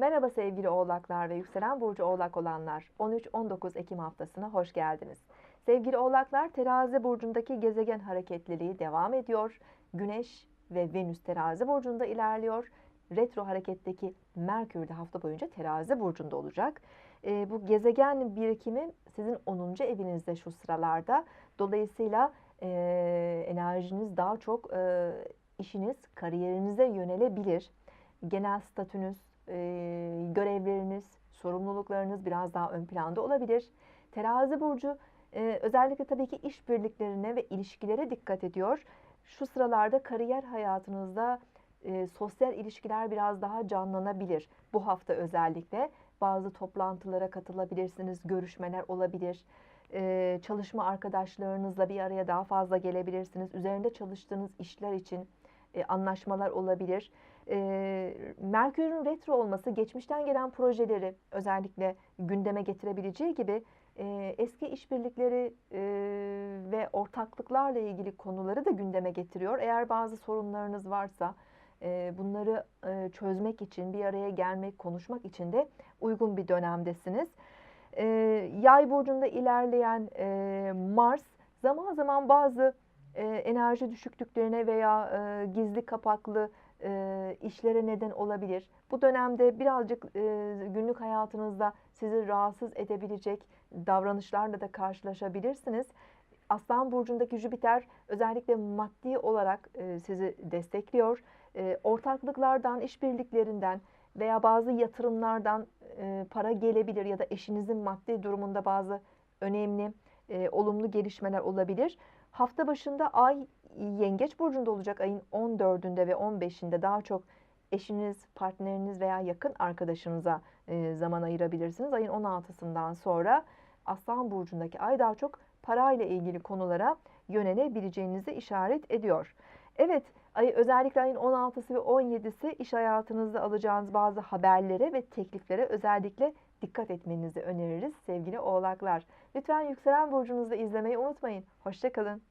Merhaba sevgili oğlaklar ve yükselen burcu oğlak olanlar. 13-19 Ekim haftasına hoş geldiniz. Sevgili oğlaklar terazi burcundaki gezegen hareketliliği devam ediyor. Güneş ve Venüs terazi burcunda ilerliyor. Retro hareketteki Merkür de hafta boyunca terazi burcunda olacak. E, bu gezegen birikimi sizin 10. evinizde şu sıralarda. Dolayısıyla e, enerjiniz daha çok e, işiniz, kariyerinize yönelebilir. Genel statünüz, görevleriniz, sorumluluklarınız biraz daha ön planda olabilir. Terazi burcu özellikle tabii ki işbirliklerine ve ilişkilere dikkat ediyor. Şu sıralarda kariyer hayatınızda sosyal ilişkiler biraz daha canlanabilir. Bu hafta özellikle bazı toplantılara katılabilirsiniz, görüşmeler olabilir. E, çalışma arkadaşlarınızla bir araya daha fazla gelebilirsiniz. Üzerinde çalıştığınız işler için e, anlaşmalar olabilir. E, Merkür'ün retro olması geçmişten gelen projeleri özellikle gündeme getirebileceği gibi e, eski işbirlikleri e, ve ortaklıklarla ilgili konuları da gündeme getiriyor. Eğer bazı sorunlarınız varsa e, bunları e, çözmek için, bir araya gelmek, konuşmak için de uygun bir dönemdesiniz. E, yay burcunda ilerleyen e, Mars zaman zaman bazı e, enerji düşüklüklerine veya e, gizli kapaklı e, işlere neden olabilir. Bu dönemde birazcık e, günlük hayatınızda sizi rahatsız edebilecek davranışlarla da karşılaşabilirsiniz. Aslan burcundaki Jüpiter özellikle maddi olarak e, sizi destekliyor. E, ortaklıklardan, işbirliklerinden veya bazı yatırımlardan e, para gelebilir ya da eşinizin maddi durumunda bazı önemli e, olumlu gelişmeler olabilir. Hafta başında ay yengeç burcunda olacak ayın 14'ünde ve 15'inde daha çok eşiniz, partneriniz veya yakın arkadaşınıza e, zaman ayırabilirsiniz. Ayın 16'sından sonra Aslan burcundaki ay daha çok parayla ilgili konulara yönelebileceğinizi işaret ediyor. Evet, ay, özellikle ayın 16'sı ve 17'si iş hayatınızda alacağınız bazı haberlere ve tekliflere özellikle dikkat etmenizi öneririz sevgili oğlaklar. Lütfen yükselen burcunuzda izlemeyi unutmayın. Hoşçakalın.